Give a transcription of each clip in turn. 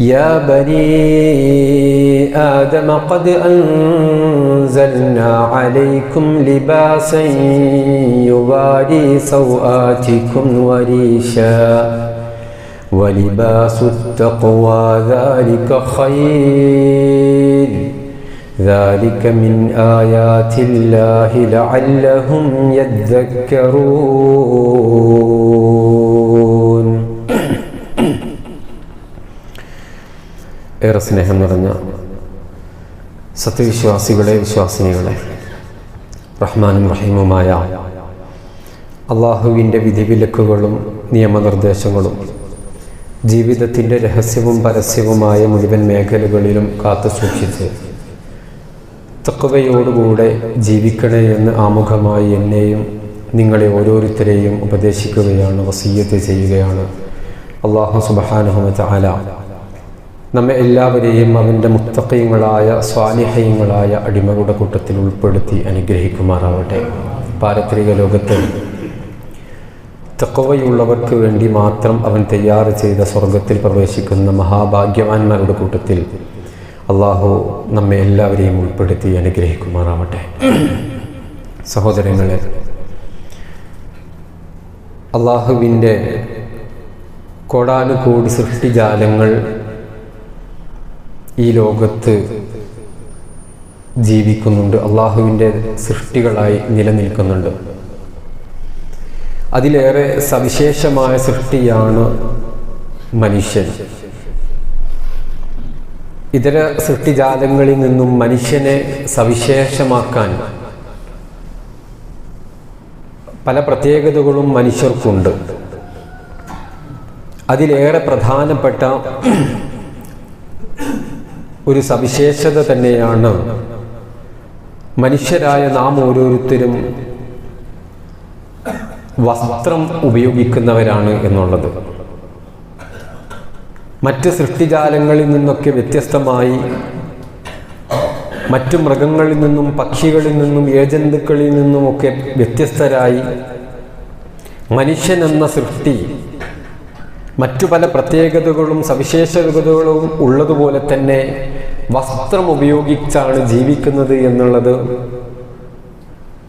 يا بني آدم قد أنزلنا عليكم لباسا يواري سوآتكم وريشا ولباس التقوى ذلك خير. ذلك من آيات الله لعلهم يذكرون. ഏറെ സ്നേഹം നിറഞ്ഞ സത്യവിശ്വാസികളെ വിശ്വാസിനികളെ റഹ്മാനും റഹീമുമായ അള്ളാഹുവിന്റെ വിധിവിലക്കുകളും നിയമനിർദ്ദേശങ്ങളും ജീവിതത്തിന്റെ രഹസ്യവും പരസ്യവുമായ മുഴുവൻ മേഖലകളിലും കാത്തു സൂക്ഷിച്ച് തക്കവയോടുകൂടെ ജീവിക്കണേ എന്ന് ആമുഖമായി എന്നെയും നിങ്ങളെ ഓരോരുത്തരെയും ഉപദേശിക്കുകയാണ് വസീയത്ത് ചെയ്യുകയാണ്. അള്ളാഹു സുബഹാനുഹമത്ത് ആല നമ്മെ എല്ലാവരെയും അവന്റെ മുത്തക്കയങ്ങളായ സ്വാനിഹയങ്ങളായ അടിമകളുടെ കൂട്ടത്തിൽ ഉൾപ്പെടുത്തി അനുഗ്രഹിക്കുമാറാവട്ടെ. പാരത്രിക ലോകത്ത് തക്കവയുള്ളവർക്ക് വേണ്ടി മാത്രം അവൻ തയ്യാർ ചെയ്ത സ്വർഗത്തിൽ പ്രവേശിക്കുന്ന മഹാഭാഗ്യവാന്മാരുടെ കൂട്ടത്തിൽ അള്ളാഹു നമ്മെ എല്ലാവരെയും ഉൾപ്പെടുത്തി അനുഗ്രഹിക്കുമാറാവട്ടെ. സഹോദരങ്ങളെ അള്ളാഹുവിന്റെ കോടാനുകോടി സൃഷ്ടിജാലങ്ങൾ ഈ ലോകത്ത് ജീവിക്കുന്നുണ്ട്. അള്ളാഹുവിന്റെ സൃഷ്ടികളായി നിലനിൽക്കുന്നുണ്ട്. അതിലേറെ സവിശേഷമായ സൃഷ്ടിയാണ് മനുഷ്യൻ. ഇതര സൃഷ്ടിജാലങ്ങളിൽ നിന്നും മനുഷ്യനെ സവിശേഷമാക്കാൻ പല പ്രത്യേകതകളും മനുഷ്യർക്കുണ്ട്. അതിലേറെ പ്രധാനപ്പെട്ട ഒരു സവിശേഷത തന്നെയാണ്. മനുഷ്യരായ നാം ഓരോരുത്തരും വസ്ത്രം ഉപയോഗിക്കുന്നവരാണ് എന്നുള്ളത്. മറ്റ് സൃഷ്ടിജാലങ്ങളിൽ നിന്നൊക്കെ വ്യത്യസ്തമായി മറ്റു മൃഗങ്ങളിൽ നിന്നും പക്ഷികളിൽ നിന്നും ഏജന്തുക്കളിൽ നിന്നുമൊക്കെ വ്യത്യസ്തരായി മനുഷ്യൻ എന്ന സൃഷ്ടി മറ്റു പല പ്രത്യേകതകളും സവിശേഷതകളും ഉള്ളതുപോലെ തന്നെ വസ്ത്രം ഉപയോഗിച്ചാണ് ജീവിക്കുന്നത് എന്നുള്ളത്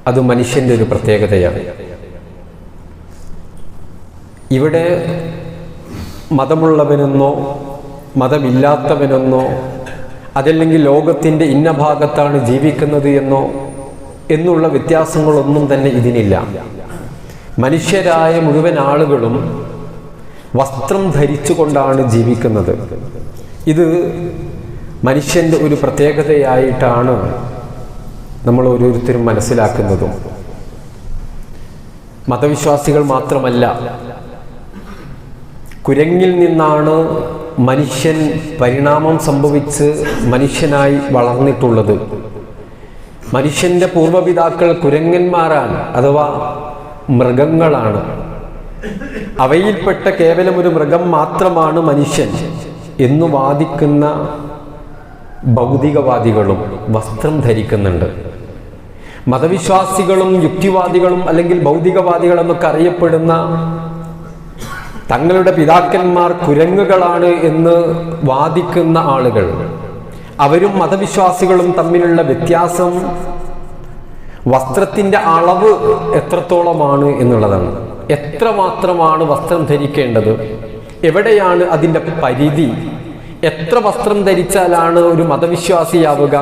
അത് മനുഷ്യന്റെ ഒരു പ്രത്യേകതയാണ്. ഇവിടെ മതമുള്ളവനെന്നോ മതമില്ലാത്തവനെന്നോ അതല്ലെങ്കിൽ ലോകത്തിന്റെ ഇന്ന ഭാഗത്താണ് ജീവിക്കുന്നത് എന്നോ എന്നുള്ള വ്യത്യാസങ്ങളൊന്നും തന്നെ ഇതിനില്ല. മനുഷ്യരായ മുഴുവൻ ആളുകളും വസ്ത്രം ധരിച്ചുകൊണ്ടാണ് ജീവിക്കുന്നത്. ഇത് മനുഷ്യന്റെ ഒരു പ്രത്യേകതയായിട്ടാണ് നമ്മൾ ഓരോരുത്തരും മനസ്സിലാക്കുന്നതും. മതവിശ്വാസികൾ മാത്രമല്ല കുരങ്ങിൽ നിന്നാണ് മനുഷ്യൻ പരിണാമം സംഭവിച്ച് മനുഷ്യനായി വളർന്നിട്ടുള്ളത്. മനുഷ്യന്റെ പൂർവപിതാക്കൾ കുരങ്ങന്മാരാണ് അഥവാ മൃഗങ്ങളാണ്. അവയിൽപ്പെട്ട കേവലം ഒരു മൃഗം മാത്രമാണ് മനുഷ്യൻ എന്ന് വാദിക്കുന്ന ഭൗതികവാദികളും വസ്ത്രം ധരിക്കുന്നുണ്ട്. മതവിശ്വാസികളും യുക്തിവാദികളും അല്ലെങ്കിൽ ഭൗതികവാദികൾ എന്നൊക്കെ അറിയപ്പെടുന്ന തങ്ങളുടെ പിതാക്കന്മാർ കുരങ്ങുകളാണ് എന്ന് വാദിക്കുന്ന ആളുകൾ. അവരും മതവിശ്വാസികളും തമ്മിലുള്ള വ്യത്യാസം വസ്ത്രത്തിന്റെ അളവ് എത്രത്തോളമാണ് എന്നുള്ളതാണ്. എത്രമാത്രമാണ് വസ്ത്രം ധരിക്കേണ്ടത്? എവിടെയാണ് അതിന്റെ പരിധി? എത്ര വസ്ത്രം ധരിച്ചാലാണ് ഒരു മതവിശ്വാസിയാവുക?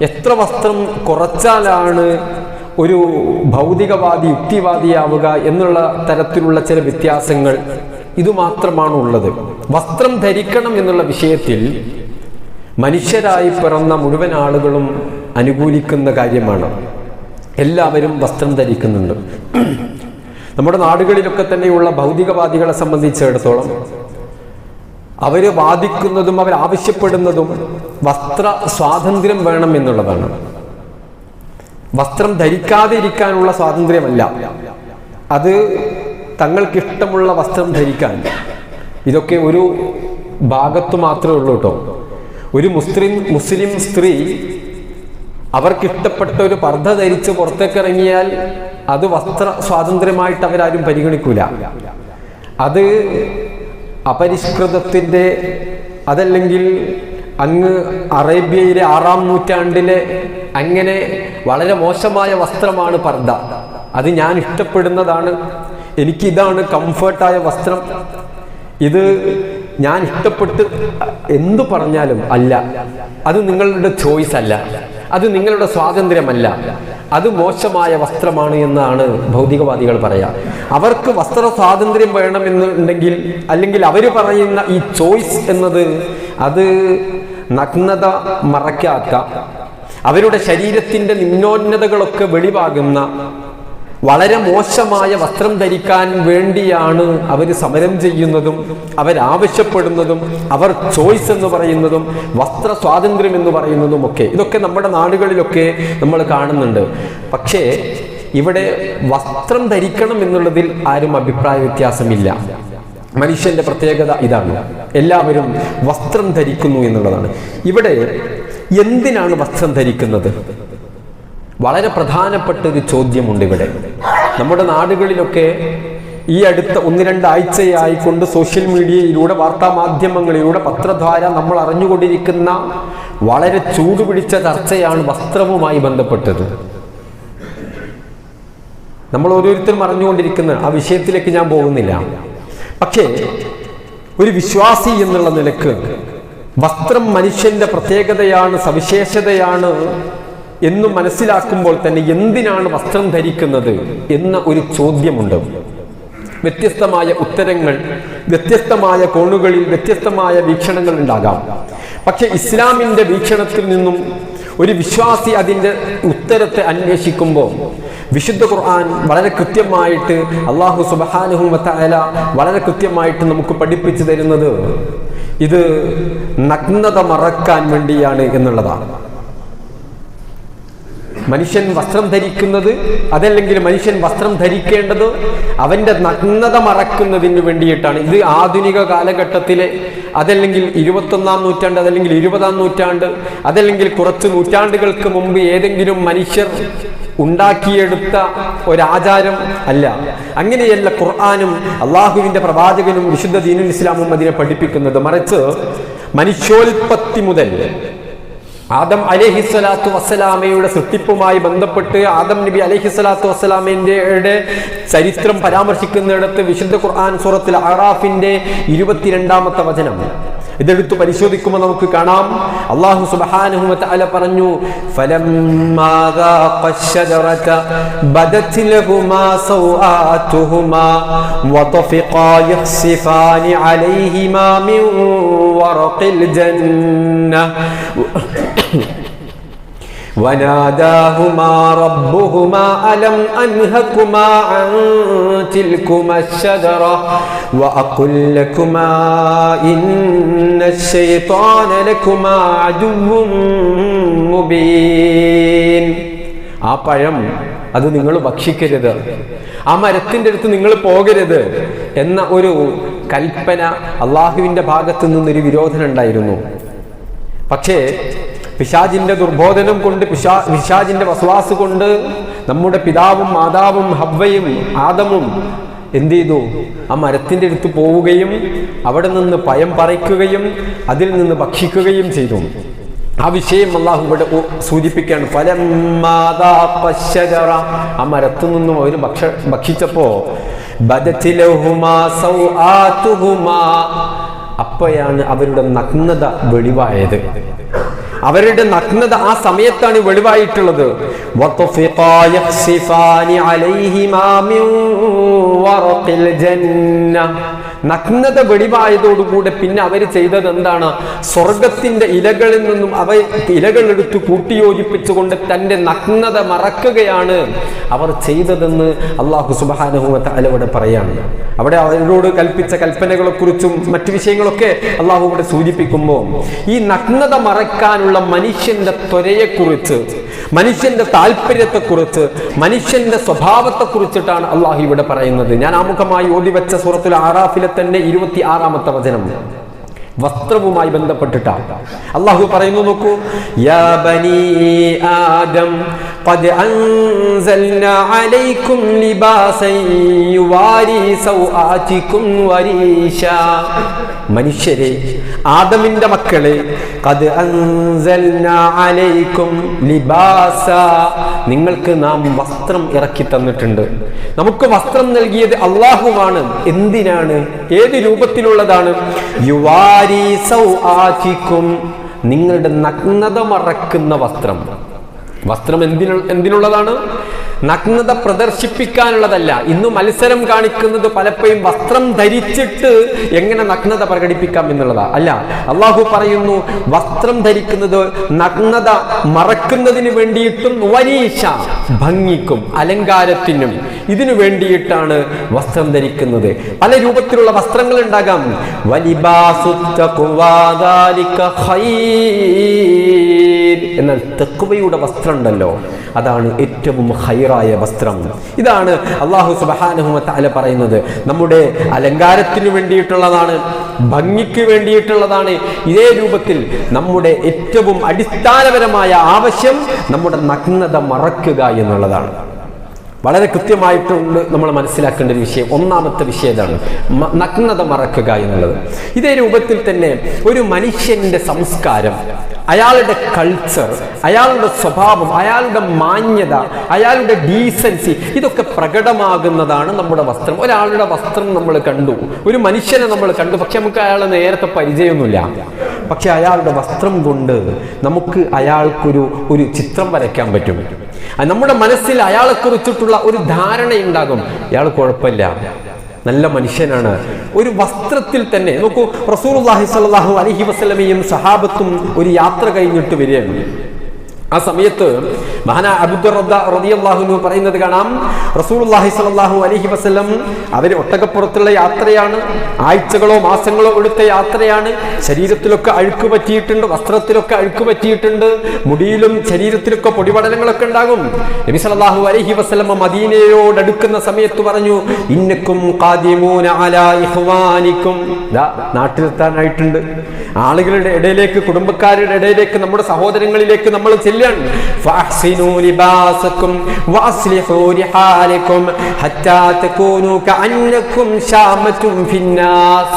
എത്ര വസ്ത്രം കുറച്ചാലാണ് ഒരു ഭൗതികവാദി യുക്തിവാദിയാവുക എന്നുള്ള തരത്തിലുള്ള ചില വ്യത്യാസങ്ങൾ ഇതുമാത്രമാണ് ഉള്ളത് വസ്ത്രം ധരിക്കണം എന്നുള്ള വിഷയത്തിൽ മനുഷ്യരായി പിറന്ന മുഴുവൻ ആളുകളും അനുകൂലിക്കുന്ന കാര്യമാണ്. എല്ലാവരും വസ്ത്രം ധരിക്കുന്നുണ്ട്. നമ്മുടെ നാടുകളിലൊക്കെ തന്നെയുള്ള ഭൗതികവാദികളെ സംബന്ധിച്ചിടത്തോളം അവർ വാദിക്കുന്നതും അവർ ആവശ്യപ്പെടുന്നതും വസ്ത്ര സ്വാതന്ത്ര്യം വേണം എന്നുള്ളതാണ്. വസ്ത്രം ധരിക്കാതെ ഇരിക്കാനുള്ള സ്വാതന്ത്ര്യമല്ല. അത് തങ്ങൾക്കിഷ്ടമുള്ള വസ്ത്രം ധരിക്കാൻ. ഇതൊക്കെ ഒരു ഭാഗത്തു മാത്രമേ ഉള്ളൂ കേട്ടോ. ഒരു മുസ്ലിം മുസ്ലിം സ്ത്രീ അവർക്കിഷ്ടപ്പെട്ട ഒരു പർദ്ധ ധരിച്ച് പുറത്തേക്ക് ഇറങ്ങിയാൽ അത് വസ്ത്ര സ്വാതന്ത്ര്യമായിട്ട് അവരാരും പരിഗണിക്കൂല. അത് അപരിഷ്കൃതത്തിന്റെ അതല്ലെങ്കിൽ അങ്ങ് അറേബ്യയിലെ ആറാം നൂറ്റാണ്ടിലെ അങ്ങനെ വളരെ മോശമായ വസ്ത്രമാണ് പർദ്ദ. അത് ഞാൻ ഇഷ്ടപ്പെടുന്നതാണ്. എനിക്കിതാണ് കംഫർട്ടായ വസ്ത്രം. ഇത് ഞാൻ ഇഷ്ടപ്പെട്ട് എന്തു പറഞ്ഞാലും അല്ല. അത് നിങ്ങളുടെ ചോയ്സ് അല്ല. അത് നിങ്ങളുടെ സ്വാതന്ത്ര്യമല്ല. അത് മോശമായ വസ്ത്രമാണ് എന്നാണ് ഭൗതികവാദികൾ പറയാ. അവർക്ക് വസ്ത്ര സ്വാതന്ത്ര്യം വേണമെന്നുണ്ടെങ്കിൽ അല്ലെങ്കിൽ അവർ പറയുന്ന ഈ ചോയ്സ് എന്നത് അത് നഗ്നത മറയ്ക്കാത്ത അവരുടെ ശരീരത്തിന്റെ നിമ്നോന്നതകളൊക്കെ വെളിവാകുന്ന വളരെ മോശമായ വസ്ത്രം ധരിക്കാൻ വേണ്ടിയാണ് അവർ സമരം ചെയ്യുന്നതും അവരാവശ്യപ്പെടുന്നതും അവർ ചോയ്സ് എന്ന് പറയുന്നതും വസ്ത്ര സ്വാതന്ത്ര്യം എന്ന് പറയുന്നതും ഒക്കെ. ഇതൊക്കെ നമ്മുടെ നാടുകളിലൊക്കെ നമ്മൾ കാണുന്നുണ്ട്. പക്ഷേ ഇവിടെ വസ്ത്രം ധരിക്കണം എന്നുള്ളതിൽ ആരും അഭിപ്രായ വ്യത്യാസമില്ല. മനുഷ്യന്റെ പ്രത്യേകത ഇതാണ്. എല്ലാവരും വസ്ത്രം ധരിക്കുന്നു എന്നുള്ളതാണ്. ഇവിടെ എന്തിനാണ് വസ്ത്രം ധരിക്കുന്നത്? വളരെ പ്രധാനപ്പെട്ട ഒരു ചോദ്യമുണ്ട് ഇവിടെ. നമ്മുടെ നാടുകളിലൊക്കെ ഈ അടുത്ത ഒന്ന് രണ്ടാഴ്ചയായി കൊണ്ട് സോഷ്യൽ മീഡിയയിലൂടെ വാർത്താ മാധ്യമങ്ങളിലൂടെ പത്രധാര നമ്മൾ അറിഞ്ഞുകൊണ്ടിരിക്കുന്ന വളരെ ചൂടുപിടിച്ച ചർച്ചയാണ് വസ്ത്രവുമായി ബന്ധപ്പെട്ടത്. നമ്മൾ ഓരോരുത്തരും അറിഞ്ഞുകൊണ്ടിരിക്കുന്ന ആ വിഷയത്തിലേക്ക് ഞാൻ പോകുന്നില്ല. പക്ഷേ ഒരു വിശ്വാസി എന്നുള്ള നിലയ്ക്ക് വസ്ത്രം മനുഷ്യന്റെ പ്രത്യേകതയാണ് സവിശേഷതയാണ് എന്ന് മനസ്സിലാക്കുമ്പോൾ തന്നെ എന്തിനാണ് വസ്ത്രം ധരിക്കുന്നത് എന്ന ഒരു ചോദ്യമുണ്ട്. വ്യത്യസ്തമായ ഉത്തരങ്ങൾ വ്യത്യസ്തമായ കോണുകളിൽ വ്യത്യസ്തമായ വീക്ഷണങ്ങൾ ഉണ്ടാകാം. പക്ഷെ ഇസ്ലാമിന്റെ വീക്ഷണത്തിൽ നിന്നും ഒരു വിശ്വാസി അതിന്റെ ഉത്തരത്തെ അന്വേഷിക്കുമ്പോൾ വിശുദ്ധ ഖുർആൻ വളരെ കൃത്യമായിട്ട് അള്ളാഹു സുബാനുഹു വല വളരെ കൃത്യമായിട്ട് നമുക്ക് പഠിപ്പിച്ചു തരുന്നത് ഇത് നഗ്നത മറക്കാൻ വേണ്ടിയാണ് എന്നുള്ളതാണ്. മനുഷ്യൻ വസ്ത്രം ധരിക്കുന്നത് അതല്ലെങ്കിൽ മനുഷ്യൻ വസ്ത്രം ധരിക്കേണ്ടത് അവന്റെ നഗ്നത മറക്കുന്നതിന് വേണ്ടിയിട്ടാണ്. ഇത് ആധുനിക കാലഘട്ടത്തിലെ അതല്ലെങ്കിൽ ഇരുപത്തൊന്നാം നൂറ്റാണ്ട് അതല്ലെങ്കിൽ ഇരുപതാം നൂറ്റാണ്ട് അതല്ലെങ്കിൽ കുറച്ച് നൂറ്റാണ്ടുകൾക്ക് മുമ്പ് ഏതെങ്കിലും മനുഷ്യർ ഉണ്ടാക്കിയെടുത്ത ഒരാചാരം അല്ല. അങ്ങനെയല്ല ഖുർആാനും അള്ളാഹുവിന്റെ പ്രവാചകനും വിശുദ്ധ ദീനുൽ ഇസ്ലാമും അതിനെ പഠിപ്പിക്കുന്നത്. മറിച്ച് മനുഷ്യോൽപത്തി മുതൽ ആദം അലഹിസ്വലാത്തു വസ്സലാമയുടെ സൃഷ്ടിപ്പുമായി ബന്ധപ്പെട്ട് ആദം നബി അലഹിസ്വലാത്തു വസ്സലാമിന്റെ ചരിത്രം പരാമർശിക്കുന്നിടത്ത് വിശുദ്ധ ഖുർആൻ സൂറത്തിൽ അറാഫിന്റെ ഇരുപത്തിരണ്ടാമത്തെ വചനം. ഇതെടുത്ത് പരിശോധിക്കുമ്പോൾ നമുക്ക് കാണാം അള്ളാഹു സുബ്ഹാനഹു വതആല പറഞ്ഞു ഫലമ്മാ ذاق الشجرة بدت لهما سوآتهما وطفقا يخصفان عليهما من ورق الجنة وناداهما ربهما ألم أنهكما عن تلكما الشجرة وأقل لكما إن الشيطان لكما عدو مبين ആ പഴം അത് നിങ്ങൾ ഭക്ഷിക്കരുത് ആ മരത്തിൻ്റെ അടുത്ത് നിങ്ങൾ പോകരുത് എന്ന ഒരു കൽപ്പന അള്ളാഹുവിൻ്റെ ഭാഗത്തു നിന്നൊരു വിരോധനം ഉണ്ടായിരുന്നു പക്ഷേ പിശാജിന്റെ ദുർബോധനം കൊണ്ട് പിശാ പിശാജിന്റെ വസവാസ് കൊണ്ട് നമ്മുടെ പിതാവും മാതാവും ഹവ്വയും ആദമും എന്ത് ചെയ്തു? ആ മരത്തിന്റെ അടുത്ത് പോവുകയും അവിടെ നിന്ന് പയം പറിക്കുകയും അതിൽ നിന്ന് ഭക്ഷിക്കുകയും ചെയ്തു. ആ വിഷയം അള്ളാഹു ഇവിടെ സൂചിപ്പിക്കുകയാണ്. ഫലം ആ മരത്തു നിന്നും അവർ ഭക്ഷ ഭക്ഷിച്ചപ്പോ അപ്പോഴാണ് അവരുടെ നഗ്നത വെളിവായത്. അവരുടെ നഗ്നത ആ സമയത്താണ് വെളിവായിട്ടുള്ളത്. അലൈഹിമാ മിൻ ജന്ന നഗ്നത വെളിവായതോടുകൂടെ പിന്നെ അവർ ചെയ്തത് എന്താണ് സ്വർഗത്തിന്റെ ഇലകളിൽ നിന്നും അവ ഇലകളെടുത്ത് കൂട്ടിയോജിപ്പിച്ചുകൊണ്ട് തന്റെ നഗ്നത മറക്കുകയാണ് അവർ ചെയ്തതെന്ന് അള്ളാഹു സുബാനുഹുമത്ത് അലവിടെ പറയാണ്. അവിടെ അവരോട് കൽപ്പിച്ച കൽപ്പനകളെ കുറിച്ചും മറ്റു വിഷയങ്ങളൊക്കെ അള്ളാഹു ഇവിടെ സൂചിപ്പിക്കുമ്പോൾ ഈ നഗ്നത മറക്കാനുള്ള മനുഷ്യന്റെ ത്വരയെക്കുറിച്ച് മനുഷ്യന്റെ താല്പര്യത്തെക്കുറിച്ച് മനുഷ്യന്റെ സ്വഭാവത്തെ കുറിച്ചിട്ടാണ് അള്ളാഹു ഇവിടെ പറയുന്നത്. ഞാൻ ആമുഖമായി ഓതി വെച്ച സൂറത്തുൽ ആറാഫിലെ തന്നെ ഇരുപത്തി ആറാമത്തെ വചനം. വസ്ത്രവുമായി ബന്ധപ്പെട്ടിട്ടാണ് അള്ളാഹു പറയുന്നു നോക്കൂ യാ ബനി ആദം قد أنزلنا عليكم لباسا يواري سوآتكم وريشا മനുഷ്യരെ ആദമിന്റെ മക്കളെ കത് അൻസൽന അലൈക്കും ലിബാസ നിങ്ങൾക്ക് നാം വസ്ത്രം ഇറക്കി തന്നിട്ടുണ്ട് നമുക്ക് വസ്ത്രം നൽകിയത് അള്ളാഹുവാണ് എന്തിനാണ് ഏത് രൂപത്തിലുള്ളതാണ് യുവാരി സൗആതിക്കും നിങ്ങളുടെ നഗ്നത മറക്കുന്ന വസ്ത്രം. വസ്ത്രം എന്തിനു എന്തിനുള്ളതാണ്? നഗ്നത പ്രദർശിപ്പിക്കാനുള്ളതല്ല. ഇന്ന് മത്സരം കാണിക്കുന്നത് പലപ്പോഴും വസ്ത്രം ധരിച്ചിട്ട് എങ്ങനെ നഗ്നത പ്രകടിപ്പിക്കാം എന്നുള്ളതാ. അല്ല അള്ളാഹു പറയുന്നു വസ്ത്രം ധരിക്കുന്നത് നഗ്നത മറക്കുന്നതിന് വേണ്ടിയിട്ടും വരീശ ഭംഗിക്കും അലങ്കാരത്തിനും ഇതിനു വേണ്ടിയിട്ടാണ് വസ്ത്രം ധരിക്കുന്നത്. പല രൂപത്തിലുള്ള വസ്ത്രങ്ങൾ ഉണ്ടാകാം. എന്നാൽ തെക്കുവയുടെ വസ്ത്രം ഉണ്ടല്ലോ അതാണ് ഏറ്റവും ഹൈറായ വസ്ത്രം. ഇതാണ് അള്ളാഹു സുബാനുഹുമത്താല പറയുന്നത്. നമ്മുടെ അലങ്കാരത്തിന് വേണ്ടിയിട്ടുള്ളതാണ് ഭംഗിക്ക് വേണ്ടിയിട്ടുള്ളതാണ്. ഇതേ രൂപത്തിൽ നമ്മുടെ ഏറ്റവും അടിസ്ഥാനപരമായ ആവശ്യം നമ്മുടെ നഗ്നത മറക്കുക എന്നുള്ളതാണ്. വളരെ കൃത്യമായിട്ടുണ്ട് നമ്മൾ മനസ്സിലാക്കേണ്ട ഒരു വിഷയം. ഒന്നാമത്തെ വിഷയം ഇതാണ് നഗ്നത മറക്കുക എന്നുള്ളത്. ഇതേ രൂപത്തിൽ തന്നെ ഒരു മനുഷ്യന്റെ സംസ്കാരം അയാളുടെ കൾച്ചർ അയാളുടെ സ്വഭാവം അയാളുടെ മാന്യത അയാളുടെ ഡീസൻസി ഇതൊക്കെ പ്രകടമാകുന്നതാണ് നമ്മുടെ വസ്ത്രം. ഒരാളുടെ വസ്ത്രം നമ്മൾ കണ്ടു ഒരു മനുഷ്യനെ നമ്മൾ കണ്ടു പക്ഷെ നമുക്ക് അയാളെ നേരത്തെ പരിചയമൊന്നുമില്ല. പക്ഷെ അയാളുടെ വസ്ത്രം കൊണ്ട് നമുക്ക് അയാൾക്കൊരു ഒരു ചിത്രം വരയ്ക്കാൻ പറ്റും. നമ്മുടെ മനസ്സിൽ അയാളെ കുറിച്ചിട്ടുള്ള ഒരു ധാരണയുണ്ടാകും. അയാൾ കുഴപ്പമില്ല. നല്ല മനുഷ്യനാണ്. ഒരു വസ്ത്രത്തിൽ തന്നെ നോക്കൂ റസൂർ അലഹി വസ്ലമയും സഹാബത്തും ഒരു യാത്ര കഴിഞ്ഞിട്ട് വരികയാണ്. ആ സമയത്ത് മഹാന അബുദ്ദു പറയുന്നത് കാണാം. റസൂലുള്ളാഹി സ്വല്ലല്ലാഹു അലൈഹി വസല്ലം അവർ ഒട്ടകപ്പുറത്തുള്ള യാത്രയാണ്. ആഴ്ചകളോ മാസങ്ങളോ എടുത്ത യാത്രയാണ്. ശരീരത്തിലൊക്കെ അഴുക്ക് പറ്റിയിട്ടുണ്ട് വസ്ത്രത്തിലൊക്കെ അഴുക്ക് പറ്റിയിട്ടുണ്ട്. മുടിയിലും ശരീരത്തിലൊക്കെ പൊടിപടലങ്ങളൊക്കെ ഉണ്ടാകും. നബി സലാഹു അലഹി വസല്ലം മദീനയോടടുക്കുന്ന സമയത്ത് പറഞ്ഞു ഇന്നക്കും നാട്ടിലെത്താനായിട്ടുണ്ട്. ആളുകളുടെ ഇടയിലേക്ക് കുടുംബക്കാരുടെ ഇടയിലേക്ക് നമ്മുടെ സഹോദരങ്ങളിലേക്ക് നമ്മൾ ചെല്ലാണ് فأحسنوا لباسكم وأصلحوا رحالكم حتى تكونوا كأنكم شامة في الناس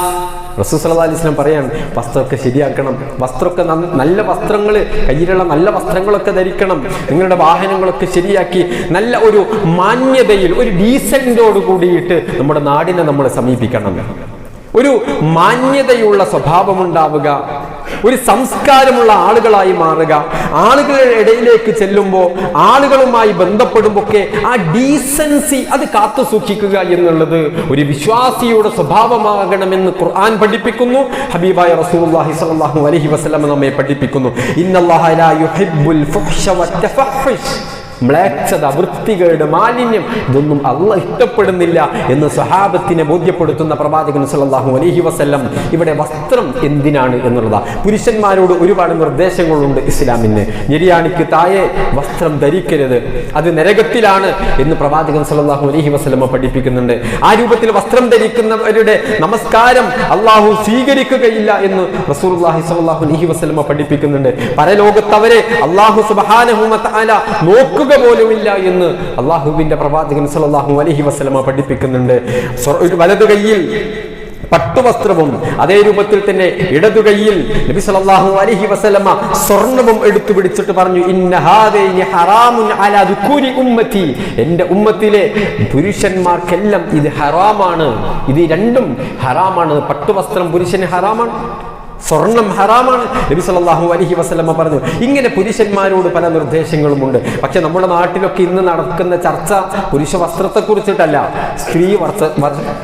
റസൂസല്ലാ അലിസ്ലാം പറയാണ് വസ്ത്രമൊക്കെ ശരിയാക്കണം വസ്ത്രമൊക്കെ നന്ന- നല്ല വസ്ത്രങ്ങൾ കയ്യിലുള്ള നല്ല വസ്ത്രങ്ങളൊക്കെ ധരിക്കണം നിങ്ങളുടെ വാഹനങ്ങളൊക്കെ ശരിയാക്കി നല്ല ഒരു മാന്യതയിൽ ഒരു ഡീസൻറ്റോട് കൂടിയിട്ട് നമ്മുടെ നാടിനെ നമ്മൾ സമീപിക്കണം ഒരു മാന്യതയുള്ള സ്വഭാവമുണ്ടാവുക ഒരു സംസ്കാരമുള്ള ആളുകളായി മാറുക. ആളുകളുടെ ഇടയിലേക്ക് ചെല്ലുമ്പോൾ ആളുകളുമായി ബന്ധപ്പെടുമ്പോൾ ഒക്കെ ആ ഡീസൻസി അത് കാത്തു സൂക്ഷിക്കുക എന്നുള്ളത് ഒരു വിശ്വാസിയുടെ സ്വഭാവമാകണമെന്ന് ഖുർആൻ പഠിപ്പിക്കുന്നു. ഹബീബായ റസൂലുള്ളാഹി സ്വല്ലല്ലാഹു അലൈഹി വസല്ലം നമ്മെ പഠിപ്പിക്കുന്നു. ഇന്നല്ലാഹ ലാ യുഹിബ്ബുൽ ഫുഹ്ശ വത്തഫഹ്ഷ് മ്ലേച്ഛത വൃത്തികേട് മാലിന്യം ഇതൊന്നും അല്ല ഇഷ്ടപ്പെടുന്നില്ല എന്ന് സ്വഹാബത്തിനെ ബോധ്യപ്പെടുത്തുന്ന പ്രവാചകൻ സല്ലല്ലാഹു അലഹി വസ്ല്ലം ഇവിടെ വസ്ത്രം എന്തിനാണ് എന്നുള്ളതാ. പുരുഷന്മാരോട് ഒരുപാട് നിർദ്ദേശങ്ങളുണ്ട് ഇസ്ലാമിന്. ഞെരിയാണിക്ക് താഴെ വസ്ത്രം ധരിക്കരുത് അത് നരകത്തിലാണ് എന്ന് പ്രവാചകൻ സല്ലല്ലാഹു അലഹി വസല്ലം പഠിപ്പിക്കുന്നുണ്ട്. ആ രൂപത്തിൽ വസ്ത്രം ധരിക്കുന്നവരുടെ നമസ്കാരം അള്ളാഹു സ്വീകരിക്കുകയില്ല എന്ന് റസൂലുള്ളാഹി സ്വല്ലല്ലാഹു അലൈഹി വസല്ലം പഠിപ്പിക്കുന്നുണ്ട്. പരലോകത്തവരെ അള്ളാഹു സുബ്ഹാനഹു വ നോക്കുക പോലുമില്ല എന്ന് അള്ളാഹുവിന്റെ പ്രവാചകൻ സലാഹു അലഹി വസ്ലമ പഠിപ്പിക്കുന്നുണ്ട്. വലതു കൈയിൽ പട്ടുവസ്ത്രവും അതേ രൂപത്തിൽ തന്നെ ഇടതു കൈയിൽ നബി സല്ലല്ലാഹു അലൈഹി വസല്ലമ സ്വർണവും എടുത്തു പിടിച്ചിട്ട് പറഞ്ഞു ഇന്ന ഹറാമുൻ അലാ ദുക്കൂരി ഉമ്മത്തി. എന്റെ ഉമ്മത്തിലെ പുരുഷന്മാർക്കെല്ലാം ഇത് ഹറാമാണ്. ഇത് രണ്ടും ഹറാമാണ്. പട്ടുവസ്ത്രം പുരുഷന് ഹറാമാണ്. സ്വർണം ഹറാമാണ്. നബി സല്ലല്ലാഹു അലഹി വസ്ലമ്മ പറഞ്ഞു. ഇങ്ങനെ പുരുഷന്മാരോട് പല നിർദ്ദേശങ്ങളുമുണ്ട്. പക്ഷെ നമ്മുടെ നാട്ടിലൊക്കെ ഇന്ന് നടക്കുന്ന ചർച്ച പുരുഷ വസ്ത്രത്തെ കുറിച്ചിട്ടല്ല സ്ത്രീ വസ്ത്ര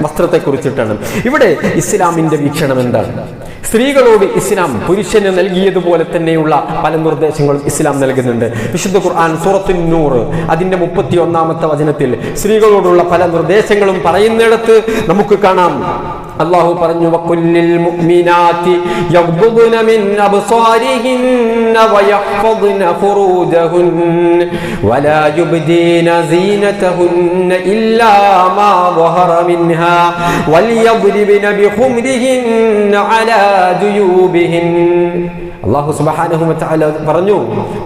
വസ്ത്രത്തെ കുറിച്ചിട്ടാണ് ഇവിടെ ഇസ്ലാമിന്റെ വീക്ഷണം എന്താണ്? സ്ത്രീകളോട് ഇസ്ലാം പുരുഷന് നൽകിയതുപോലെ തന്നെയുള്ള പല നിർദ്ദേശങ്ങളും ഇസ്ലാം നൽകുന്നുണ്ട്. വിശുദ്ധ ഖുർആൻ സൂറത്തുൻ നൂറ് അതിന്റെ മുപ്പത്തി ഒന്നാമത്തെ വചനത്തിൽ സ്ത്രീകളോടുള്ള പല നിർദ്ദേശങ്ങളും പറയുന്നിടത്ത് നമുക്ക് കാണാം. الله برني وكل المؤمنات يغضضن من أبصارهن ويحفظن فرودهن ولا يبدين زينتهن إلا ما ظهر منها وليضربن بخمرهن على جيوبهن അള്ളാഹു സുബാനുഹുമല പറഞ്ഞു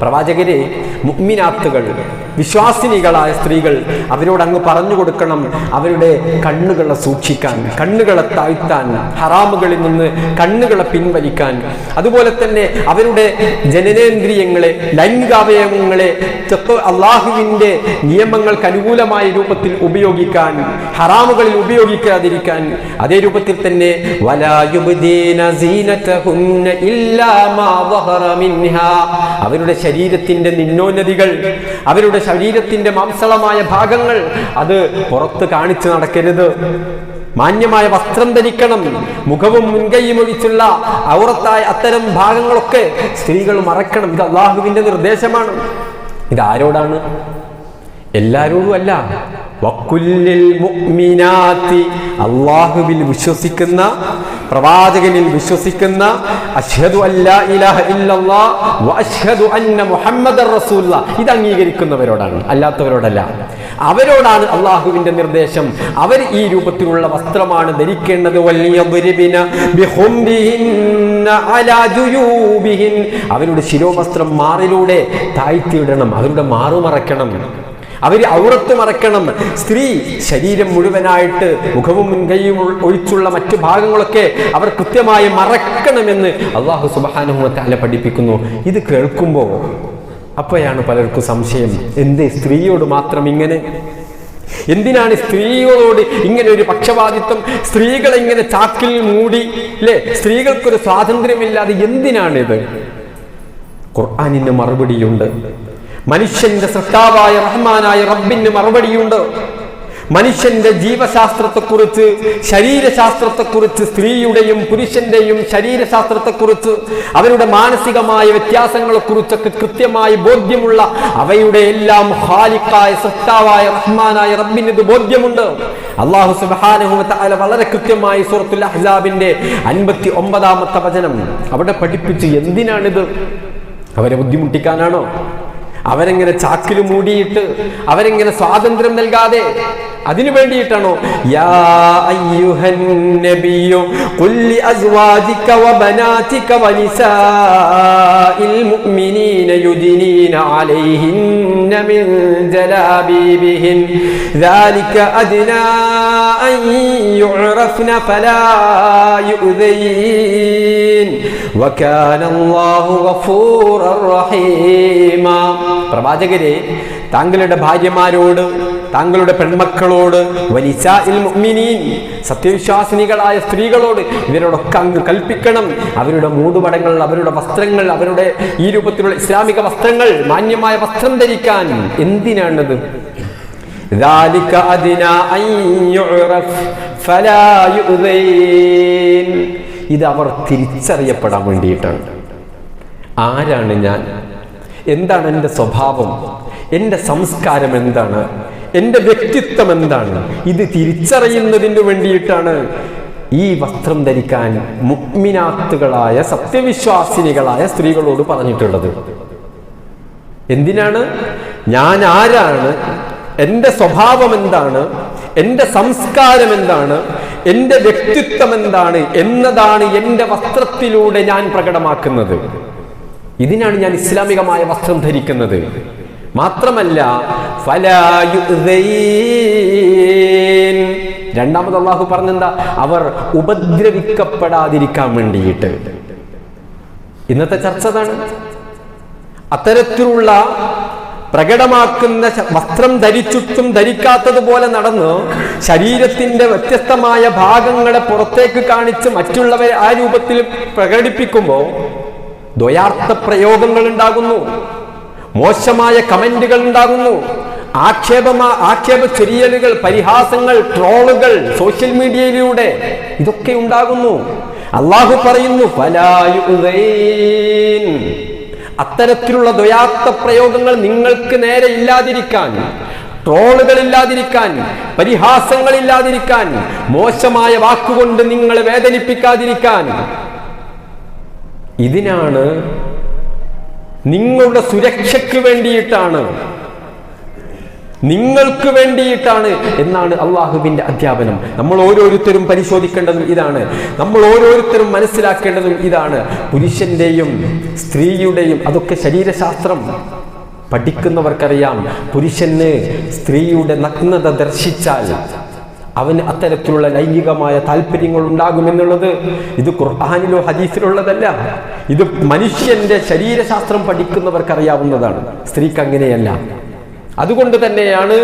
പ്രവാചകരെ മുഗ്മിനാത്തുകൾ വിശ്വാസിനികളായ സ്ത്രീകൾ അവരോട് അങ്ങ് പറഞ്ഞു കൊടുക്കണം അവരുടെ കണ്ണുകളെ സൂക്ഷിക്കാൻ കണ്ണുകളെ താഴ്ത്താൻ ഹറാമുകളിൽ നിന്ന് കണ്ണുകളെ പിൻവലിക്കാൻ. അതുപോലെ തന്നെ അവരുടെ ജനനേന്ദ്രിയങ്ങളെ ലൈംഗികാവയവങ്ങളെ അള്ളാഹുവിന്റെ നിയമങ്ങൾക്ക് അനുകൂലമായ രൂപത്തിൽ ഉപയോഗിക്കാൻ ഹറാമുകളിൽ ഉപയോഗിക്കാതിരിക്കാൻ അതേ രൂപത്തിൽ തന്നെ വലായുബദീന സീനതഹുന്ന ഇല്ലാമ അവരുടെ ശരീരത്തിന്റെ നിന്നോന്നതികൾ അവരുടെ ശരീരത്തിന്റെ മാംസളമായ ഭാഗങ്ങൾ അത് പുറത്ത് കാണിച്ചു നടക്കരുത്. മാന്യമായ വസ്ത്രം ധരിക്കണം. മുഖവും മുൻകൈയും ഒഴിച്ചുള്ള ഔറത്തായ അത്തരം ഭാഗങ്ങളൊക്കെ സ്ത്രീകൾ മറക്കണം. ഇത് അള്ളാഹുവിന്റെ നിർദ്ദേശമാണ്. ഇത് ആരോടാണ് എല്ലാരോടും അല്ല. അള്ളാഹുവിൽ വിശ്വസിക്കുന്ന പ്രവാചകനിൽ വിശ്വസിക്കുന്ന അഷ്ഹദു അല്ലാ ഇലാഹ ഇല്ലല്ലാഹ് വ അഷ്ഹദു അന്ന മുഹമ്മദർ റസൂലുള്ള. ഇത് അംഗീകരിക്കുന്നവരോടാണ് അല്ലാത്തവരോടല്ല. അവരോടാണ് അള്ളാഹുവിന്റെ നിർദ്ദേശം. അവർ ഈ രൂപത്തിലുള്ള വസ്ത്രമാണ് ധരിക്കേണ്ടത്. അവരുടെ ശിരോവസ്ത്രം മാറിലൂടെ താഴ്ത്തിയിടണം അവരുടെ മാറുമറയ്ക്കണം. അവർ ഔറത്ത് മറക്കണം. സ്ത്രീ ശരീരം മുഴുവനായിട്ട് മുഖവും മുൻകൈയും ഒഴിച്ചുള്ള മറ്റു ഭാഗങ്ങളൊക്കെ അവർ കൃത്യമായി മറക്കണമെന്ന് അള്ളാഹു സുബാനുഹത്താല പഠിപ്പിക്കുന്നു. ഇത് കേൾക്കുമ്പോൾ അപ്പോഴാണ് പലർക്കും സംശയം എന്തേ സ്ത്രീയോട് മാത്രം ഇങ്ങനെ? എന്തിനാണ് സ്ത്രീകളോട് ഇങ്ങനെ ഒരു പക്ഷപാതിത്വം? സ്ത്രീകളെ ഇങ്ങനെ ചാക്കിൽ മൂടി അല്ലേ സ്ത്രീകൾക്കൊരു സ്വാതന്ത്ര്യമില്ലാതെ എന്തിനാണിത്? ഖുർആാനിന് മറുപടിയുണ്ട്. മനുഷ്യന്റെ സൃഷ്ടാവായ റഹ്മാനായ റബ്ബിന് മറുപടിയുണ്ട്. മനുഷ്യന്റെ ജീവശാസ്ത്രത്തെക്കുറിച്ച് ശരീരശാസ്ത്രത്തെക്കുറിച്ച് സ്ത്രീയുടെയും പുരുഷന്റെയും ശരീരശാസ്ത്രത്തെക്കുറിച്ച് അവരുടെ മാനസികമായ വ്യത്യാസങ്ങളെക്കുറിച്ചൊക്കെ കൃത്യമായി ബോധ്യമുള്ള അവയുടെ എല്ലാം ഹാലിക്കായ സൃഷ്ടാവായ റഹ്മാനായ റബ്ബിന് ഇത് ബോധ്യമുണ്ട്. അള്ളാഹു സുബ്ഹാനഹു വതആല വളരെ കൃത്യമായി സൂറത്തുൽ അഹ്ലാബിന്റെ അൻപത്തി ഒമ്പതാമത്തെ വചനം അവിടെ പഠിപ്പിച്ച് എന്തിനാണിത്? അവരെ ബുദ്ധിമുട്ടിക്കാനാണോ? അവരെങ്ങനെ ചാക്കിൽ മൂടിയിട്ട് അവരെങ്ങനെ സ്വാതന്ത്ര്യം നൽകാതെ അതിനു വേണ്ടിയിട്ടാണോ യാ അയ്യുഹൻ നബിയു ഖുല്ലി അസ്വാജിക വബനാതിക വനിസാഇൽ മുഅ്മിനീന യുദ്നീന അലൈഹിന്ന മിൻ ജലാബീബിഹിൻ ذلك أدنى أن يعرفن فلا يؤذين وكان الله غفورا رحيما പ്രവാചകരെ താങ്കളുടെ ഭാര്യമാരോട് താങ്കളുടെ പെൺമക്കളോട് സത്യവിശ്വാസിനികളായ സ്ത്രീകളോട് ഇവരോടൊക്കെ അങ്ങ് കൽപ്പിക്കണം. അവരുടെ മൂടുപടങ്ങൾ അവരുടെ വസ്ത്രങ്ങൾ അവരുടെ ഈ രൂപത്തിലുള്ള ഇസ്ലാമിക വസ്ത്രങ്ങൾ മാന്യമായ വസ്ത്രം ധരിക്കാൻ എന്തിനാണത്? ഇത് അവർ തിരിച്ചറിയപ്പെടാൻ വേണ്ടിയിട്ടാണ്. ആരാണ് ഞാൻ? എന്താണ് എന്റെ സ്വഭാവം? എന്റെ സംസ്കാരം എന്താണ്? എന്റെ വ്യക്തിത്വം എന്താണ്? ഇത് തിരിച്ചറിയുന്നതിന് വേണ്ടിയിട്ടാണ് ഈ വസ്ത്രം ധരിക്കാൻ മുക്മിനാത്തുകളായ സത്യവിശ്വാസിനികളായ സ്ത്രീകളോട് പറഞ്ഞിട്ടുള്ളത്. എന്തിനാണ്? ഞാൻ ആരാണ്? എന്റെ സ്വഭാവം എന്താണ്? എന്റെ സംസ്കാരം എന്താണ്? എന്റെ വ്യക്തിത്വം എന്താണ്? എന്നതാണ് എന്റെ വസ്ത്രത്തിലൂടെ ഞാൻ പ്രകടമാക്കുന്നത്. ഇതിനാണ് ഞാൻ ഇസ്ലാമികമായ വസ്ത്രം ധരിക്കുന്നത്. മാത്രമല്ല. രണ്ടാമത് അള്ളാഹു പറഞ്ഞെന്താ? അവർ ഉപദ്രവിക്കപ്പെടാതിരിക്കാൻ വേണ്ടിയിട്ട്. ഇന്നത്തെ ചർച്ച അതാണ്. അത്തരത്തിലുള്ള പ്രകടമാക്കുന്ന വസ്ത്രം ധരിച്ചിട്ടും ധരിക്കാത്തതുപോലെ നടന്ന് ശരീരത്തിന്റെ വ്യത്യസ്തമായ ഭാഗങ്ങളെ പുറത്തേക്ക് കാണിച്ച് മറ്റുള്ളവരെ ആ രൂപത്തിൽ പ്രകടിപ്പിക്കുമ്പോൾ ദ്വയാർത്ഥ പ്രയോഗങ്ങൾ ഉണ്ടാകുന്നു മോശമായ കമന്റുകൾ ഉണ്ടാകുന്നു. ആക്ഷേപമാ ആക്ഷേപ ചെറിയലുകൾ പരിഹാസങ്ങൾ ട്രോളുകൾ സോഷ്യൽ മീഡിയയിലൂടെ ഇതൊക്കെ ഉണ്ടാകുന്നു. അള്ളാഹു പറയുന്നു അത്തരത്തിലുള്ള ദ്വയാർത്ഥ പ്രയോഗങ്ങൾ നിങ്ങൾക്ക് നേരെ ഇല്ലാതിരിക്കാൻ ട്രോളുകൾ ഇല്ലാതിരിക്കാൻ പരിഹാസങ്ങൾ ഇല്ലാതിരിക്കാൻ മോശമായ വാക്കുകൊണ്ട് നിങ്ങളെ വേദനിപ്പിക്കാതിരിക്കാൻ ഇതിനാണ് നിങ്ങളുടെ സുരക്ഷയ്ക്ക് വേണ്ടിയിട്ടാണ്. നിങ്ങൾക്ക് വേണ്ടിയിട്ടാണ് എന്നാണ് അള്ളാഹുവിന്റെ അധ്യാപനം. നമ്മൾ ഓരോരുത്തരും പരിശോധിക്കേണ്ടതും ഇതാണ്. നമ്മൾ ഓരോരുത്തരും മനസ്സിലാക്കേണ്ടതും ഇതാണ്. പുരുഷന്റെയും സ്ത്രീയുടെയും അതൊക്കെ ശരീരശാസ്ത്രം. പഠിക്കുന്നവർക്കറിയാം. പുരുഷന് സ്ത്രീയുടെ നഗ്നത ദർശിച്ചാൽ അവന് അത്തരത്തിലുള്ള ലൈംഗികമായ താല്പര്യങ്ങൾ ഉണ്ടാകുമെന്നുള്ളത് ഇത് ഖുർആാനിലോ ഹദീസിലുള്ളതല്ല. ഇത് മനുഷ്യന്റെ ശരീരശാസ്ത്രം പഠിക്കുന്നവർക്ക് അറിയാവുന്നതാണ് സ്ത്രീക്ക് അങ്ങനെയല്ല. അതുകൊണ്ട് തന്നെയാണ്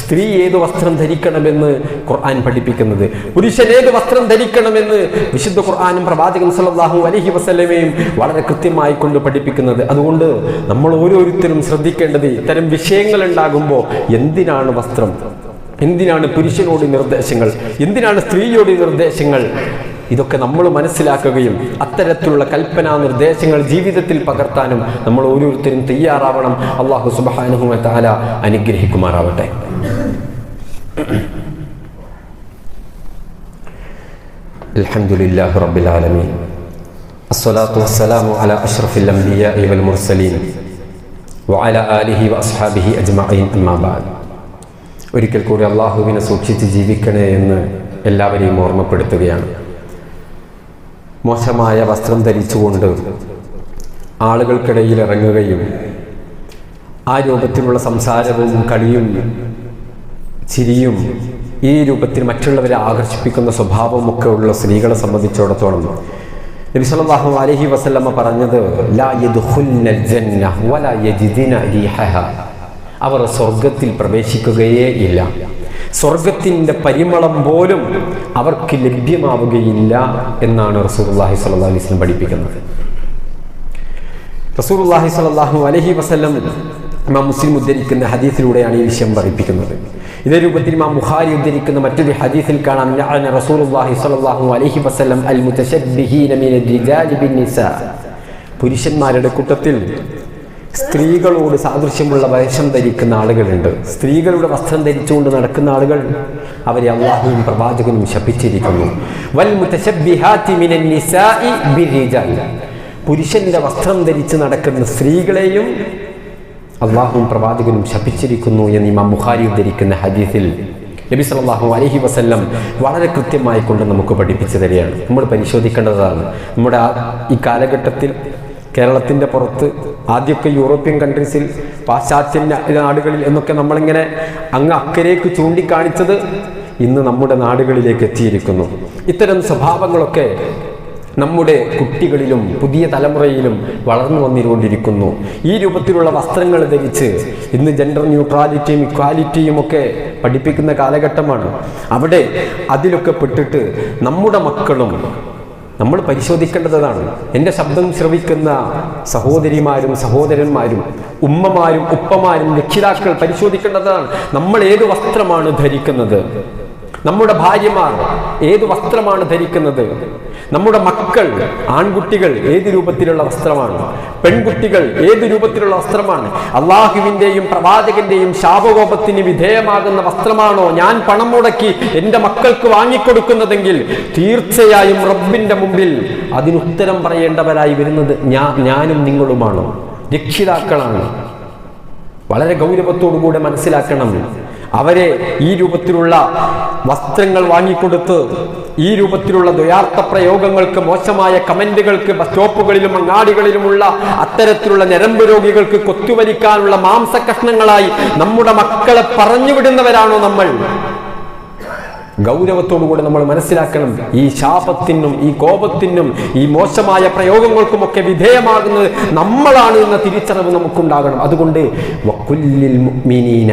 സ്ത്രീ ഏത് വസ്ത്രം ധരിക്കണമെന്ന് ഖുർആൻ പഠിപ്പിക്കുന്നത്. പുരുഷൻ ഏത് വസ്ത്രം ധരിക്കണമെന്ന് വിശുദ്ധ ഖുർആാനും പ്രവാചകൻ സല്ലല്ലാഹു അലഹി വസ്ലമയും വളരെ കൃത്യമായി കൊണ്ട് പഠിപ്പിക്കുന്നത്. അതുകൊണ്ട് നമ്മൾ ഓരോരുത്തരും ശ്രദ്ധിക്കേണ്ടത് ഇത്തരം വിഷയങ്ങൾ ഉണ്ടാകുമ്പോൾ എന്തിനാണ് വസ്ത്രം? എന്തിനാണ് പുരുഷനോട് നിർദ്ദേശങ്ങൾ എന്തിനാണ് സ്ത്രീയോട് നിർദ്ദേശങ്ങൾ ഇതൊക്കെ നമ്മൾ മനസ്സിലാക്കുകയും അത്തരത്തിലുള്ള കൽപ്പനാ നിർദ്ദേശങ്ങൾ ജീവിതത്തിൽ പകർത്താനും നമ്മൾ ഓരോരുത്തരും തയ്യാറാവണം അള്ളാഹു സുബാനുഹുമ താല അനുഗ്രഹിക്കുമാറാവട്ടെ الحمد لله رب العالمين الصلاة والسلام على أشرف الأنبياء والمرسلين وعلى آله وأصحابه أجمعين أما بعد ഒരിക്കൽ കൂടി അള്ളാഹുവിനെ സൂക്ഷിച്ച് ജീവിക്കണേ എന്ന് എല്ലാവരെയും ഓർമ്മപ്പെടുത്തുകയാണ്. മോശമായ വസ്ത്രം ധരിച്ചുകൊണ്ട് ആളുകൾക്കിടയിൽ ഇറങ്ങുകയും ആ രൂപത്തിലുള്ള സംസാരവും കളിയും ചിരിയും ഈ രൂപത്തിൽ മറ്റുള്ളവരെ ആകർഷിപ്പിക്കുന്ന സ്വഭാവമൊക്കെ ഉള്ള സ്ത്രീകളെ സംബന്ധിച്ചിടത്തോളം നബി സല്ലല്ലാഹു അലൈഹി പറഞ്ഞത് ലാ വലാ അവർ സ്വർഗത്തിൽ പ്രവേശിക്കുകയേ ഇല്ല. സ്വർഗത്തിന്റെ പരിമളം പോലും അവർക്ക് ലഭ്യമാവുകയില്ല എന്നാണ് റസൂലുള്ളാഹി സ്വല്ലല്ലാഹു അലൈഹി വസല്ലം പഠിപ്പിക്കുന്നത്. റസൂലുള്ളാഹി സ്വല്ലല്ലാഹു അലഹി വസ്ലം ഇമാം മുസ്ലിം ഉദ്ധരിക്കുന്ന ഹദീസിലൂടെയാണ് ഈ വിഷയം പഠിപ്പിക്കുന്നത്. ഇതേ രൂപത്തിൽ ഇമാം മുഹാരി ഉദ്ധരിക്കുന്ന മറ്റൊരു ഹദീസിൽ കാണാം റസൂലുള്ളാഹി സ്വല്ലല്ലാഹു അലൈഹി വസല്ലം അൽ മുതശബ്ബിഹീന മിന പുരുഷന്മാരുടെ കൂട്ടത്തിൽ സ്ത്രീകളോട് സാദൃശ്യമുള്ള വേഷം ധരിക്കുന്ന ആളുകളുണ്ട്. സ്ത്രീകളുടെ വസ്ത്രം ധരിച്ചുകൊണ്ട് നടക്കുന്ന ആളുകൾ അവരെ അള്ളാഹുവും പ്രവാചകനും ശപിച്ചിരിക്കുന്നു. പുരുഷന്റെ വസ്ത്രം ധരിച്ച് നടക്കുന്ന സ്ത്രീകളെയും അള്ളാഹുവും പ്രവാചകനും ശപിച്ചിരിക്കുന്നു എന്ന് ഇമാം ബുഖാരി ഉദ്ധരിക്കുന്ന ഹദീസിൽ നബി സല്ലല്ലാഹു അലഹി വസ്ല്ലം വളരെ കൃത്യമായി കൊണ്ട് നമുക്ക് പഠിപ്പിച്ചു തരികയാണ്. നമ്മൾ പരിശോധിക്കേണ്ടതാണ്. നമ്മുടെ ഈ കാലഘട്ടത്തിൽ കേരളത്തിന്റെ പുറത്ത് ആദ്യമൊക്കെ യൂറോപ്യൻ കൺട്രീസിൽ പാശ്ചാത്യ നാടുകളിൽ എന്നൊക്കെ നമ്മളിങ്ങനെ അങ്ങ് അക്കരേക്ക് ചൂണ്ടിക്കാണിച്ചത് ഇന്ന് നമ്മുടെ നാടുകളിലേക്ക് എത്തിയിരിക്കുന്നു. ഇത്തരം സ്വഭാവങ്ങളൊക്കെ നമ്മുടെ കുട്ടികളിലും പുതിയ തലമുറയിലും വളർന്നു വന്നിരുകൊണ്ടിരിക്കുന്നു ഈ രൂപത്തിലുള്ള വസ്ത്രങ്ങൾ ധരിച്ച് ഇന്ന് ജെൻഡർ ന്യൂട്രാലിറ്റിയും ഇക്വാലിറ്റിയും ഒക്കെ പഠിപ്പിക്കുന്ന കാലഘട്ടമാണ്. അവിടെ അതിലൊക്കെ പെട്ടിട്ട് നമ്മുടെ മക്കളും നമ്മൾ പരിശോധിക്കേണ്ടതാണ്. എന്റെ ശബ്ദം ശ്രവിക്കുന്ന സഹോദരിമാരും സഹോദരന്മാരും ഉമ്മമാരും ഉപ്പമാരും രക്ഷിതാക്കൾ പരിശോധിക്കേണ്ടതാണ്. നമ്മൾ ഏത് വസ്ത്രമാണ് ധരിക്കുന്നത്? നമ്മുടെ ഭാര്യമാർ ഏത് വസ്ത്രമാണ് ധരിക്കുന്നത്? നമ്മുടെ മക്കൾ ആൺകുട്ടികൾ ഏത് രൂപത്തിലുള്ള വസ്ത്രമാണ്? പെൺകുട്ടികൾ ഏത് രൂപത്തിലുള്ള വസ്ത്രമാണ്? അള്ളാഹുവിന്റെയും പ്രവാചകന്റെയും ശാപകോപത്തിന് വിധേയമാകുന്ന വസ്ത്രമാണോ ഞാൻ പണം മുടക്കി എന്റെ മക്കൾക്ക് വാങ്ങിക്കൊടുക്കുന്നതെങ്കിൽ തീർച്ചയായും റബ്ബിന്റെ മുമ്പിൽ അതിനുത്തരം പറയേണ്ടവരായി വരുന്നത് ഞാൻ ഞാനും നിങ്ങളുമാണ്? രക്ഷിതാക്കളാണ്. വളരെ ഗൗരവത്തോടുകൂടെ മനസ്സിലാക്കണം. അവരെ ഈ രൂപത്തിലുള്ള വസ്ത്രങ്ങൾ വാങ്ങിക്കൊടുത്ത് ഈ രൂപത്തിലുള്ള ദ്വയാർത്ഥ പ്രയോഗങ്ങൾക്ക് മോശമായ കമന്റുകൾക്ക് ബസ് സ്റ്റോപ്പുകളിലും അങ്ങാടികളിലുമുള്ള അത്തരത്തിലുള്ള ഞരമ്പ് രോഗികൾക്ക് കൊത്തുവലിക്കാനുള്ള മാംസകഷ്ണങ്ങളായി നമ്മുടെ മക്കളെ പറഞ്ഞുവിടുന്നവരാണോ നമ്മൾ? ഗൗരവത്തോടുകൂടി നമ്മൾ മനസ്സിലാക്കണം. ഈ ശാപത്തിനും ഈ കോപത്തിനും ഈ മോശമായ പ്രയോഗങ്ങൾക്കുമൊക്കെ വിധേയമാകുന്നത് നമ്മളാണ് എന്ന തിരിച്ചറിവ് നമുക്കുണ്ടാകണം. അതുകൊണ്ട് മുഅ്മിനീന,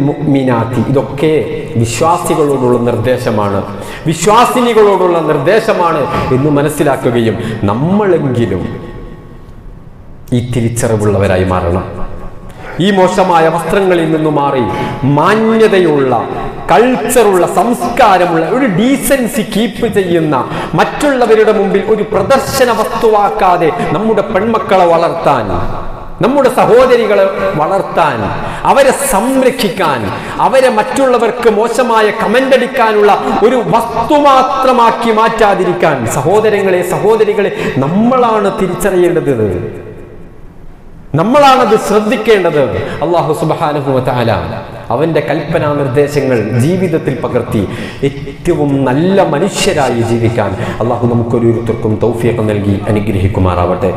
മുഅ്മിനാത്തി. ഇതൊക്കെ വിശ്വാസികളോടുള്ള നിർദ്ദേശമാണ്. വിശ്വാസിനികളോടുള്ള നിർദ്ദേശമാണ് എന്ന് മനസ്സിലാക്കുകയും നമ്മളെങ്കിലും ഈ തിരിച്ചറിവുള്ളവരായി മാറണം. ഈ മോശമായ വസ്ത്രങ്ങളിൽ നിന്ന് മാറി മാന്യതയുള്ള കൾച്ചറുള്ള സംസ്കാരമുള്ള ഒരു ഡീസൻസി കീപ്പ് ചെയ്യുന്ന മറ്റുള്ളവരുടെ മുമ്പിൽ ഒരു പ്രദർശന വസ്തുവാക്കാതെ നമ്മുടെ പെൺമക്കളെ വളർത്താൻ നമ്മുടെ സഹോദരികളെ വളർത്താൻ അവരെ സംരക്ഷിക്കാൻ അവരെ മറ്റുള്ളവർക്ക് മോശമായ കമന്റ് അടിക്കാനുള്ള ഒരു വസ്തു മാത്രമാക്കി മാറ്റാതിരിക്കാൻ സഹോദരങ്ങളെ സഹോദരികളെ നമ്മളാണ് തിരിച്ചറിയേണ്ടത്. നമ്മളാണത് ശ്രദ്ധിക്കേണ്ടത്. അള്ളാഹു സുബാനുഭവത്താല അവന്റെ കൽപ്പനാ നിർദ്ദേശങ്ങൾ ജീവിതത്തിൽ പകർത്തി ഏറ്റവും നല്ല മനുഷ്യരായി ജീവിക്കാൻ. അള്ളാഹു നമുക്കൊരു തൗഫിയൊക്കെ നൽകി അനുഗ്രഹിക്കുമാറാവട്ടെ.